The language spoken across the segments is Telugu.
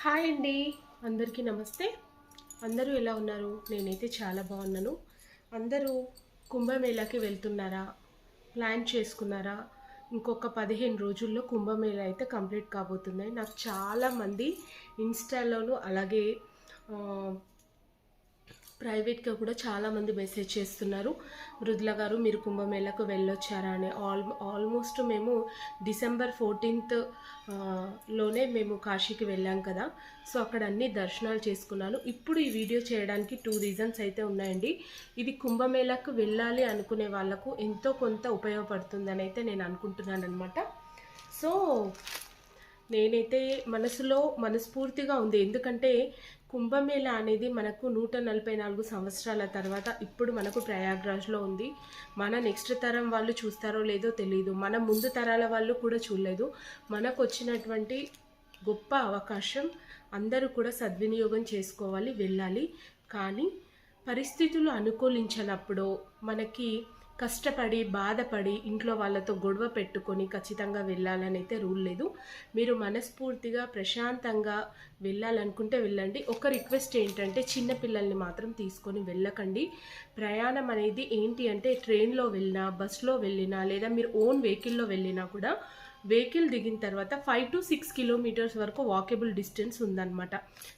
హాయ్ అండి. అందరికీ నమస్తే. అందరూ ఎలా ఉన్నారు? నేనైతే చాలా బాగున్నాను. అందరూ కుంభమేళాకి వెళ్తున్నారా? ప్లాన్ చేసుకున్నారా? ఇంకొక పదిహేను రోజుల్లో కుంభమేళా అయితే కంప్లీట్ కాబోతున్నాయి. నాకు చాలామంది ఇన్స్టాలోను అలాగే ప్రైవేట్గా కూడా చాలామంది మెసేజ్ చేస్తున్నారు. మృదుల గారు మీరు కుంభమేళకు వెళ్ళొచ్చారా అని. ఆల్ ఆల్మోస్ట్ మేము డిసెంబర్ ఫోర్టీన్త్లోనే మేము కాశీకి వెళ్ళాం కదా. సో అక్కడ అన్ని దర్శనాలు చేసుకున్నాను. ఇప్పుడు ఈ వీడియో చేయడానికి టూ రీజన్స్ అయితే ఉన్నాయండి. ఇది కుంభమేళకు వెళ్ళాలి అనుకునే వాళ్ళకు ఎంతో కొంత ఉపయోగపడుతుందని అయితే నేను అనుకుంటున్నాను అనమాట సో నేనైతే మనసులో మనస్ఫూర్తిగా ఉంది. ఎందుకంటే కుంభమేళ అనేది మనకు నూట నలభై నాలుగు సంవత్సరాల తర్వాత ఇప్పుడు మనకు ప్రయాగ్రాజ్లో ఉంది. మన నెక్స్ట్ తరం వాళ్ళు చూస్తారో లేదో తెలియదు మన ముందు తరాల వాళ్ళు కూడా చూడలేదు. మనకు వచ్చినటువంటి గొప్ప అవకాశం అందరూ కూడా సద్వినియోగం చేసుకోవాలి వెళ్ళాలి. కానీ పరిస్థితులు అనుకూలించినప్పుడు మనకి కష్టపడి బాధపడి ఇంట్లో వాళ్ళతో గొడవ పెట్టుకొని ఖచ్చితంగా వెళ్ళాలని అయితే రూల్ లేదు. మీరు మనస్ఫూర్తిగా ప్రశాంతంగా వెళ్ళాలనుకుంటే వెళ్ళండి. ఒక రిక్వెస్ట్ ఏంటంటే చిన్న పిల్లల్ని మాత్రం తీసుకొని వెళ్ళకండి. ప్రయాణం అనేది ఏంటి అంటే ట్రైన్లో వెళ్ళినా బస్లో వెళ్ళినా లేదా మీరు ఓన్ వెహికల్లో వెళ్ళినా కూడా వెహికల్ దిగిన తర్వాత ఫైవ్ టు సిక్స్ కిలోమీటర్స్ వరకు వాకేబుల్ డిస్టెన్స్ ఉందన్నమాట.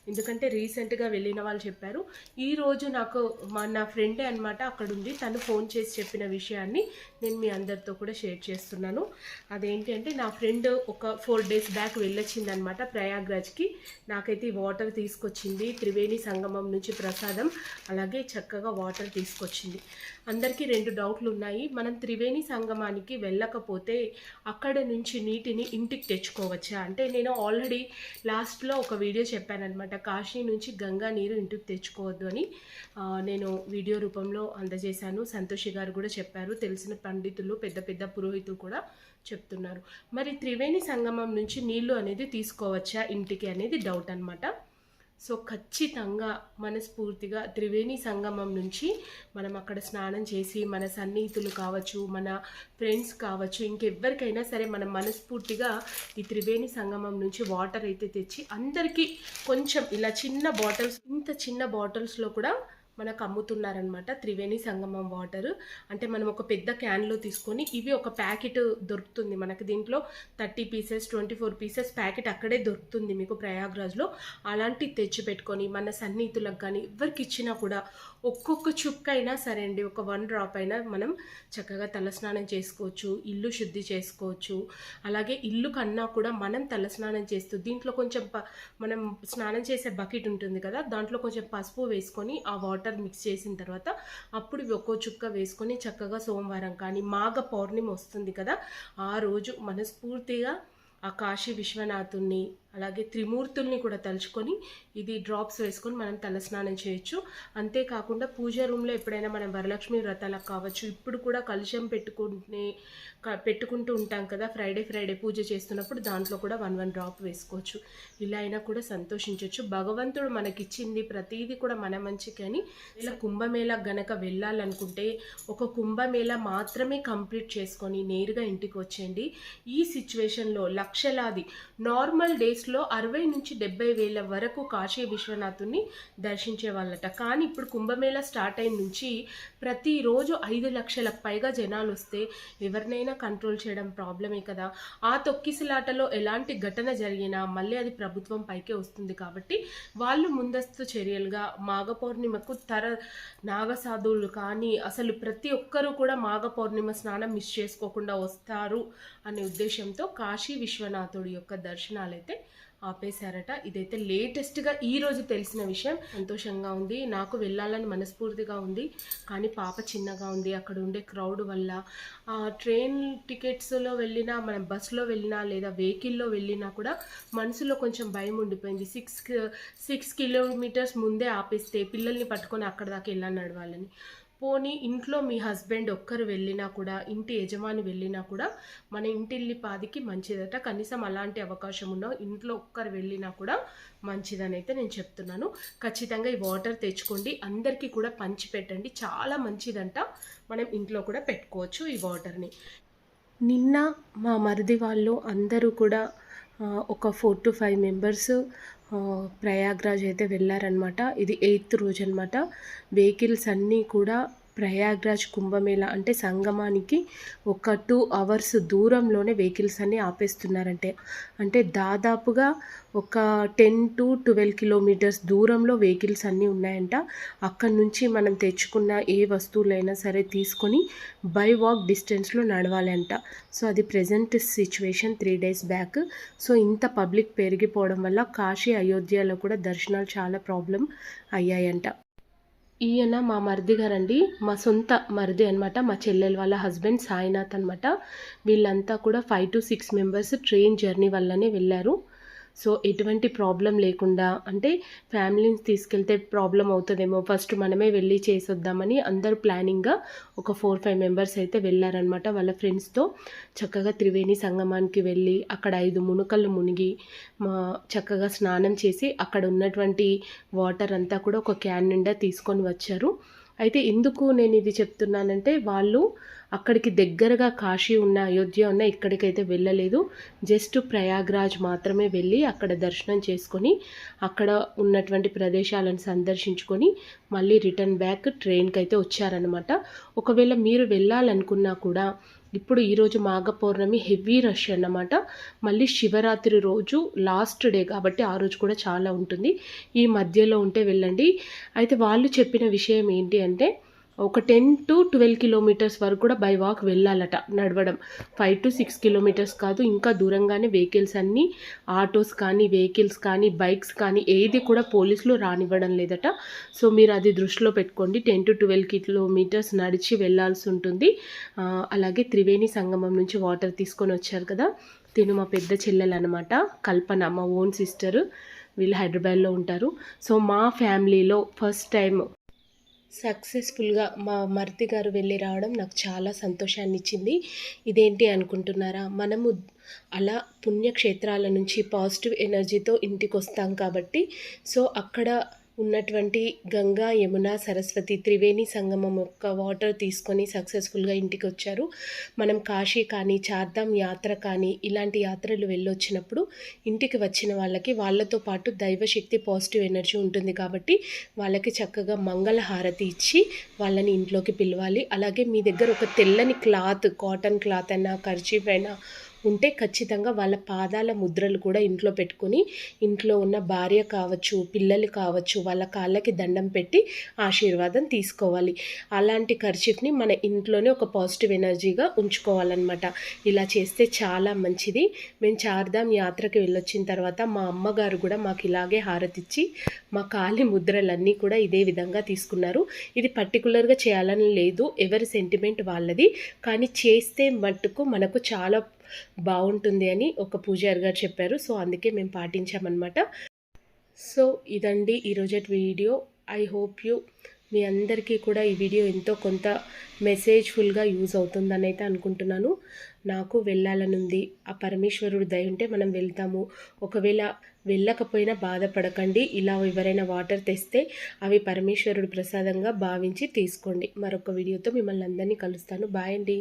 ఎందుకంటే రీసెంట్గా వెళ్ళిన వాళ్ళు చెప్పారు ఈ రోజు నాకు మా నా ఫ్రెండే అనమాట అక్కడ ఉంది తను ఫోన్ చేసి చెప్పిన విషయాన్ని నేను మీ అందరితో కూడా షేర్ చేస్తున్నాను. అదేంటి అంటే నా ఫ్రెండ్ ఒక ఫోర్ డేస్ బ్యాక్ వెళ్ళొచ్చింది అనమాట ప్రయాగ్రాజ్కి. నాకైతే వాటర్ తీసుకొచ్చింది త్రివేణి సంగమం నుంచి ప్రసాదం అలాగే చక్కగా వాటర్ తీసుకొచ్చింది. అందరికీ రెండు డౌట్లు ఉన్నాయి మనం త్రివేణి సంగమానికి వెళ్ళకపోతే అక్కడ నుంచి నీటిని ఇంటికి తెచ్చుకోవచ్చా? అంటే నేను ఆల్రెడీ లాస్ట్లో ఒక వీడియో చెప్పానమాట కాశీ నుంచి గంగా నీరు ఇంటికి తెచ్చుకోవద్దు అని నేను వీడియో రూపంలో అందజేశాను. సంతోషి గారు కూడా చెప్పారు. తెలిసిన పండితులు పెద్ద పెద్ద పురోహితులు కూడా చెప్తున్నారు. మరి త్రివేణి సంగమం నుంచి నీళ్ళు అనేది తీసుకోవచ్చా? ఇంటికి అనేది డౌట్ అనమాట సో ఖచ్చితంగా మనస్ఫూర్తిగా త్రివేణి సంగమం నుంచి మనం అక్కడ స్నానం చేసి మన సన్నిహితులు కావచ్చు మన ఫ్రెండ్స్ కావచ్చు ఇంకెవ్వరికైనా సరే మనం మనస్ఫూర్తిగా ఈ త్రివేణి సంగమం నుంచి వాటర్ అయితే తెచ్చి అందరికీ కొంచెం ఇలా చిన్న బాటిల్స్ ఇంత చిన్న బాటిల్స్లో కూడా మనకు అమ్ముతున్నారనమాట త్రివేణి సంగమం వాటర్ అంటే మనం ఒక పెద్ద క్యాన్లో తీసుకొని ఇవి ఒక ప్యాకెట్ దొరుకుతుంది. మనకి దీంట్లో thirty pieces twenty four pieces packet అక్కడే దొరుకుతుంది మీకు ప్రయాగ్రాజ్లో. అలాంటివి తెచ్చి పెట్టుకొని మన సన్నిహితులకు కానీ ఎవరికి ఇచ్చినా కూడా ఒక్కొక్క చుక్క అయినా సరే అండి ఒక వన్ డ్రాప్ అయినా మనం చక్కగా తలస్నానం చేసుకోవచ్చు ఇల్లు శుద్ధి చేసుకోవచ్చు. అలాగే ఇల్లు కన్నా కూడా మనం తలస్నానం చేస్తూ దీంట్లో కొంచెం మనం స్నానం చేసే బకెట్ ఉంటుంది కదా దాంట్లో కొంచెం పసుపు వేసుకొని ఆ వాటర్ మిక్స్ చేసిన తర్వాత అప్పుడు ఒక్కో చుక్క వేసుకొని చక్కగా సోమవారం కానీ మాఘ పౌర్ణమి వస్తుంది కదా ఆ రోజు మనస్ఫూర్తిగా ఆ కాశీ విశ్వనాథుణ్ణి అలాగే త్రిమూర్తుల్ని కూడా తలుచుకొని ఇది డ్రాప్స్ వేసుకొని మనం తలస్నానం చేయొచ్చు. అంతేకాకుండా పూజ రూమ్లో ఎప్పుడైనా మనం వరలక్ష్మి వ్రతాలకు కావచ్చు ఇప్పుడు కూడా కలుషం పెట్టుకునే పెట్టుకుంటూ ఉంటాం కదా ఫ్రైడే ఫ్రైడే పూజ చేస్తున్నప్పుడు దాంట్లో కూడా వన్ వన్ డ్రాప్ వేసుకోవచ్చు. ఇలా అయినా కూడా సంతోషించవచ్చు భగవంతుడు మనకిచ్చింది ప్రతిదీ కూడా మన మంచికి అని ఇలా కుంభమేళ గనక వెళ్ళాలనుకుంటే ఒక కుంభమేళ మాత్రమే కంప్లీట్ చేసుకొని నేరుగా ఇంటికి వచ్చేయండి. ఈ సిచ్యువేషన్లో లక్షలాది నార్మల్ డేస్ డేస్లో అరవై నుంచి డెబ్బై వేల వరకు కాశీ విశ్వనాథుని దర్శించే వాళ్ళట కానీ ఇప్పుడు కుంభమేళ స్టార్ట్ అయిన నుంచి ప్రతిరోజు ఐదు లక్షలకు పైగా జనాలు వస్తే ఎవరినైనా కంట్రోల్ చేయడం ప్రాబ్లమే కదా. ఆ తొక్కిసలాటలో ఎలాంటి ఘటన జరిగినా మళ్ళీ అది ప్రభుత్వం పైకే వస్తుంది కాబట్టి వాళ్ళు ముందస్తు చర్యలుగా మాఘ పౌర్ణిమకు తర నాగసాధువులు కానీ అసలు ప్రతి ఒక్కరూ కూడా మాఘ పౌర్ణిమ స్నానం మిస్ చేసుకోకుండా వస్తారు అనే ఉద్దేశంతో కాశీ విశ్వనాథుడి యొక్క దర్శనాలైతే ఆపేశారట. ఇదైతే లేటెస్ట్గా ఈ రోజు తెలిసిన విషయం. సంతోషంగా ఉంది. నాకు వెళ్ళాలని మనస్ఫూర్తిగా ఉంది. కానీ పాప చిన్నగా ఉంది. అక్కడ ఉండే క్రౌడ్ వల్ల ట్రైన్ టికెట్స్లో వెళ్ళినా మనం బస్సులో వెళ్ళినా లేదా వెహికల్లో వెళ్ళినా కూడా మనసులో కొంచెం భయం ఉండిపోయింది. సిక్స్ సిక్స్ కిలోమీటర్స్ ముందే ఆపేస్తే పిల్లల్ని పట్టుకొని అక్కడ దాకా వెళ్ళాలని నడవాలని. పోనీ ఇంట్లో మీ హస్బెండ్ ఒక్కరు వెళ్ళినా కూడా ఇంటి యజమాని వెళ్ళినా కూడా మన ఇంటిల్లి పాదికి మంచిదట. కనీసం అలాంటి అవకాశం ఉన్న ఇంట్లో ఒక్కరు వెళ్ళినా కూడా మంచిదని అయితే నేను చెప్తున్నాను. ఖచ్చితంగా ఈ వాటర్ తెచ్చుకోండి. అందరికీ కూడా పంచి పెట్టండి. చాలా మంచిదంట. మనం ఇంట్లో కూడా పెట్టుకోవచ్చు ఈ వాటర్ని. నిన్న మా మరిది వాళ్ళు అందరూ కూడా ఒక four to five members Prayagraj అయితే వెళ్ళారనమాట ఇది ఎయిత్ రోజు అనమాట వెహికల్స్ అన్నీ కూడా ప్రయాగ్రాజ్ కుంభమేళ అంటే సంగమానికి ఒక టూ అవర్స్ దూరంలోనే వెహికల్స్ అన్నీ ఆపేస్తున్నారంటే. అంటే దాదాపుగా ఒక టెన్ టు ట్వెల్వ్ కిలోమీటర్స్ దూరంలో వెహికల్స్ అన్నీ ఉన్నాయంట. అక్కడ నుంచి మనం తెచ్చుకున్న ఏ వస్తువులైనా సరే తీసుకొని బై వాక్ డిస్టెన్స్లో నడవాలంట. సో అది present situation three days back so ఇంత పబ్లిక్ పెరిగిపోవడం వల్ల కాశీ అయోధ్యలో కూడా దర్శనాలు చాలా ప్రాబ్లం అయ్యాయంట. ఈయన మా మరిది గారండి. మా సొంత మరిది అనమాట మా చెల్లెల వాళ్ళ హస్బెండ్ సాయినాథ్ అనమాట వీళ్ళంతా కూడా five to six members train journey వల్లనే వెళ్ళారు. సో ఎటువంటి ప్రాబ్లం లేకుండా అంటే ఫ్యామిలీని తీసుకెళ్తే ప్రాబ్లం అవుతుందేమో ఫస్ట్ మనమే వెళ్ళి చేసొద్దామని అందరు ప్లానింగ్గా ఒక ఫోర్ ఫైవ్ మెంబర్స్ అయితే వెళ్ళారనమాట వాళ్ళ ఫ్రెండ్స్తో చక్కగా త్రివేణి సంగమానికి వెళ్ళి అక్కడ ఐదు మునుకలు మునిగి మా చక్కగా స్నానం చేసి అక్కడ ఉన్నటువంటి వాటర్ అంతా కూడా ఒక క్యాన్ నిండా తీసుకొని వచ్చారు. అయితే ఎందుకు నేను ఇది చెప్తున్నానంటే వాళ్ళు అక్కడికి దగ్గరగా కాశీ ఉన్న అయోధ్య ఉన్న ఇక్కడికైతే వెళ్ళలేదు. జస్ట్ ప్రయాగ్రాజ్ మాత్రమే వెళ్ళి అక్కడ దర్శనం చేసుకొని అక్కడ ఉన్నటువంటి ప్రదేశాలను సందర్శించుకొని మళ్ళీ రిటర్న్ బ్యాక్ ట్రైన్కి అయితే వచ్చారనమాట ఒకవేళ మీరు వెళ్ళాలనుకున్నా కూడా ఇప్పుడు ఈరోజు మాఘ పౌర్ణమి హెవీ రష్ అన్నమాట. మళ్ళీ శివరాత్రి రోజు లాస్ట్ డే కాబట్టి ఆ రోజు కూడా చాలా ఉంటుంది. ఈ మధ్యలో ఉంటే వెళ్ళండి. అయితే వాళ్ళు చెప్పిన విషయం ఏంటి అంటే ఒక టెన్ టు ట్వెల్వ్ కిలోమీటర్స్ వరకు కూడా బై వాక్ వెళ్ళాలట నడవడం. ఫైవ్ టు సిక్స్ కిలోమీటర్స్ కాదు ఇంకా దూరంగానే వెహికల్స్ అన్నీ ఆటోస్ కానీ వెహికల్స్ కానీ బైక్స్ కానీ ఏది కూడా పోలీసులు రానివ్వడం లేదట. సో మీరు అది దృష్టిలో పెట్టుకోండి. టెన్ టు ట్వెల్వ్ కిలోమీటర్స్ నడిచి వెళ్ళాల్సి ఉంటుంది. అలాగే త్రివేణి సంగమం నుంచి వాటర్ తీసుకొని వచ్చారు కదా తిను మా పెద్ద చెల్లెలు అనమాట కల్పన మా ఓన్ సిస్టర్. వీళ్ళు హైదరాబాద్లో ఉంటారు. సో మా ఫ్యామిలీలో ఫస్ట్ టైం సక్సెస్ఫుల్గా మా మరిది గారు వెళ్ళి రావడం నాకు చాలా సంతోషాన్ని ఇచ్చింది ఇదేంటి అనుకుంటున్నారా? మనము అలా పుణ్యక్షేత్రాల నుంచి పాజిటివ్ ఎనర్జీతో ఇంటికి వస్తాం కాబట్టి సో అక్కడ ఉన్నటువంటి గంగా యమున సరస్వతి త్రివేణి సంగమం యొక్క వాటర్ తీసుకొని సక్సెస్ఫుల్గా ఇంటికి వచ్చారు మనం కాశీ కానీ చార్ధామ్ యాత్ర కానీ ఇలాంటి యాత్రలు వెళ్ళొచ్చినప్పుడు ఇంటికి వచ్చిన వాళ్ళకి వాళ్ళతో పాటు దైవశక్తి పాజిటివ్ ఎనర్జీ ఉంటుంది కాబట్టి వాళ్ళకి చక్కగా మంగళ హారతి ఇచ్చి వాళ్ళని ఇంట్లోకి పిలవాలి. అలాగే మీ దగ్గర ఒక తెల్లని క్లాత్ కాటన్ క్లాత్ అయినా కర్చీఫ్ అయినా ఉంటే ఖచ్చితంగా వాళ్ళ పాదాల ముద్రలు కూడా ఇంట్లో పెట్టుకొని ఇంట్లో ఉన్న భార్య కావచ్చు పిల్లలు కావచ్చు వాళ్ళ కాళ్ళకి దండం పెట్టి ఆశీర్వాదం తీసుకోవాలి. అలాంటి ఖర్చీఫ్ని మన ఇంట్లోనే ఒక పాజిటివ్ ఎనర్జీగా ఉంచుకోవాలన్నమాట. ఇలా చేస్తే చాలా మంచిది. మేము చార్ధామ్ యాత్రకి వెళ్ళొచ్చిన తర్వాత మా అమ్మగారు కూడా మాకు ఇలాగే హారతిచ్చి మా కాలి ముద్రలన్నీ కూడా ఇదే విధంగా తీసుకున్నారు. ఇది పర్టికులర్గా చేయాలని లేదు. ఎవరి సెంటిమెంట్ వాళ్ళది. కానీ చేస్తే మట్టుకు మనకు చాలా బాగుంటుంది అని ఒక పూజారి గారు చెప్పారు. సో అందుకే మేము పాటించామన్నమాట. సో ఇదండి ఈరోజటి వీడియో. ఐ హోప్ యూ మీ అందరికీ కూడా ఈ వీడియో ఎంతో కొంత మెసేజ్ఫుల్గా యూజ్ అవుతుందని అయితే అనుకుంటున్నాను. నాకు వెళ్ళాలనుంది ఆ పరమేశ్వరుడు దయ ఉంటే మనం వెళ్తాము. ఒకవేళ వెళ్ళకపోయినా బాధపడకండి. ఇలా ఎవరైనా వాటర్ తెస్తే అవి పరమేశ్వరుడు ప్రసాదంగా భావించి తీసుకోండి. మరొక వీడియోతో మిమ్మల్ని అందరినీ కలుస్తాను. బాయ్ అండి.